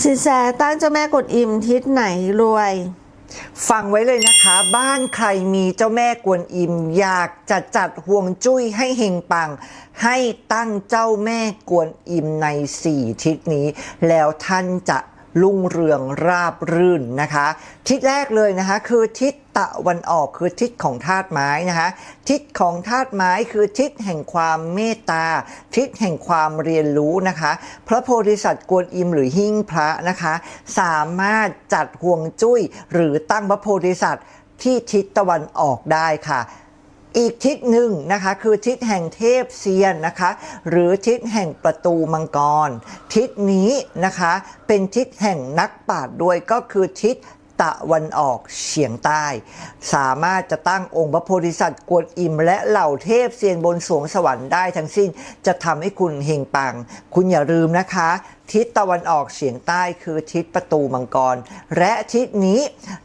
สินแสตั้งเจ้าแม่กดอิมทิศไหนรวย ฟังไว้เลยนะคะ บ้านใครมีเจ้าแม่กวนอิม อยากจะจัดห่วงจุ้ยให้เฮงปัง ให้ตั้งเจ้าแม่กวนอิมในสี่ทิศนี้ แล้วท่านจะ รุ่งเรืองราบรื่นนะคะ ทิศแรกเลยนะคะ คือทิศตะวันออกคือทิศของธาตุไม้นะคะทิศของธาตุไม้คือทิศแห่งความเมตตา ทิศแห่งความเรียนรู้นะคะ พระโพธิสัตว์กวนอิมหรือหิ้งพระนะคะ สามารถจัดห่วงจุ้ย หรือตั้งพระโพธิสัตว์ที่ทิศตะวันออกได้ค่ะ อีกทิศหนึ่งนะคะคือทิศแห่งเทพเซียนนะคะ หรือทิศแห่งประตูมังกร ทิศนี้นะคะเป็นทิศแห่งนักปราชญ์ด้วยก็คือทิศตะวันออกเฉียงใต้ สามารถจะตั้งองค์พระโพธิสัตว์กวนอิม และเหล่าเทพเซียนบนสวงสวรรค์ได้ทั้งสิ้นจะทำให้คุณเฮงปัง คุณอย่าลืมนะคะ ทิศตะวันออกเฉียงใต้คือทิศประตูมังกร และทิศนี้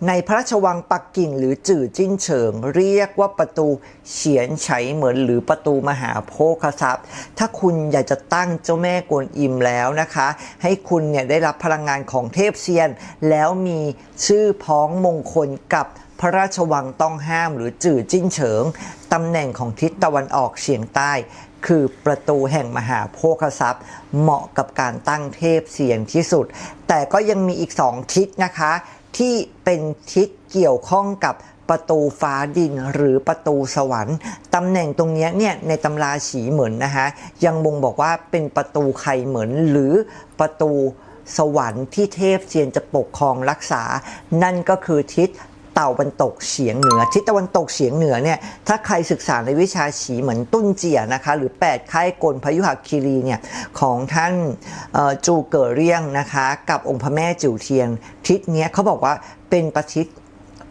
ในพระราชวังปักกิ่งหรือจื่อจิ้นเฉิง เรียกว่าประตูเฉียนไฉเหมือนหรือประตูมหาโภคทรัพย์ ถ้าคุณอยากจะตั้งเจ้าแม่กวนอิมแล้วนะคะ ให้คุณเนี่ยได้รับพลังงานของเทพเซียน แล้วมีชื่อพ้องมงคลกับ พระราชวังต้องห้ามหรือจื่อจิ้นเฉิงตำแหน่งของทิศตะวันออกเฉียงใต้ คือประตูแห่งมหาโภคทรัพย์ เหมาะกับการตั้งเทพเสียงที่สุด แต่ก็ยังมีอีกสองทิศนะคะ ที่เป็นทิศเกี่ยวข้องกับประตูฟ้าดินหรือประตูสวรรค์ตำแหน่งตรงนี้เนี่ยในตำราฉีเหมือนนะคะยังบ่งบอกว่าเป็นประตูไข่เหมือนหรือประตูสวรรค์ที่เทพเซียนจะปกครองรักษา นั่นก็คือทิศ ตะวันตกเฉียงเหนือทิศตะวันตกเฉียงเหนือเนี่ยถ้าใครศึกษาในวิชาฉีเหมือนตุ้นเจียนะคะ หรือ 8 ค่ายกลพยุหคีรีเนี่ยของท่านจูเก๋อเรียงนะคะ กับองค์พระแม่จิ๋วเทียนทิศเนี้ยเขาบอกว่าเป็นประทิศ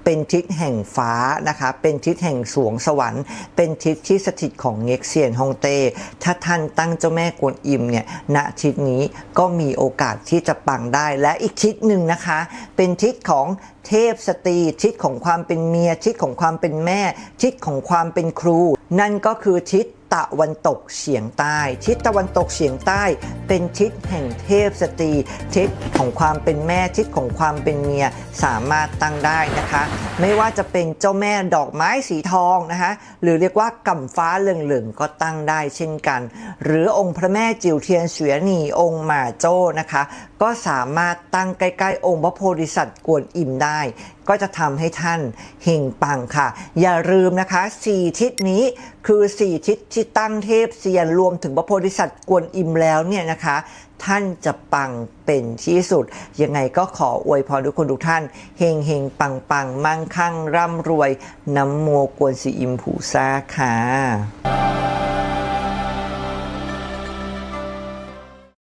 เป็นทิศแห่งฟ้านะคะเป็นทิศแห่งสวงสวรรค์ เป็นทิศที่สถิตของเง็กเซียนฮงเต้ถ้าท่านตั้งเจ้าแม่กวนอิมเนี่ยณทิศนี้ก็มีโอกาสที่จะปังได้และอีกทิศหนึ่งนะคะ เป็นทิศของเทพสตรีทิศของความเป็นเมียทิศของความเป็นแม่ ทิศของความเป็นครู นั่นก็คือทิศ ตะวันตกเฉียงใต้ ทิศตะวันตกเฉียงใต้ เป็นทิศแห่งเทพสตรี ทิศของความเป็นแม่ทิศของความเป็นเมียสามารถตั้งได้นะคะ ไม่ว่าจะเป็นเจ้าแม่ดอกไม้สีทองนะคะหรือเรียกว่ากำฟ้าเหลืองๆก็ตั้งได้เช่นกัน หรือองค์พระแม่จิ๋วเทียนเสวียนีองค์หมาโจ้นะคะ ก็สามารถตั้งใกล้ๆ องค์พระโพธิสัตว์กวนอิมได้ ก็จะทำให้ท่านเฮงปังค่ะ อย่าลืมนะคะสี่ทิศนี้คือสี่ทิศที่ตั้งเทพเซียนรวมถึงพระโพธิสัตว์กวนอิมแล้วเนี่ยนะคะ ท่านจะปังเป็นที่สุด ยังไงก็ขออวยพรทุกคนทุกท่านเฮงเฮงปังปังมั่งคั่งร่ำรวย น้ำโมกวนสีอิมผูซาค่ะ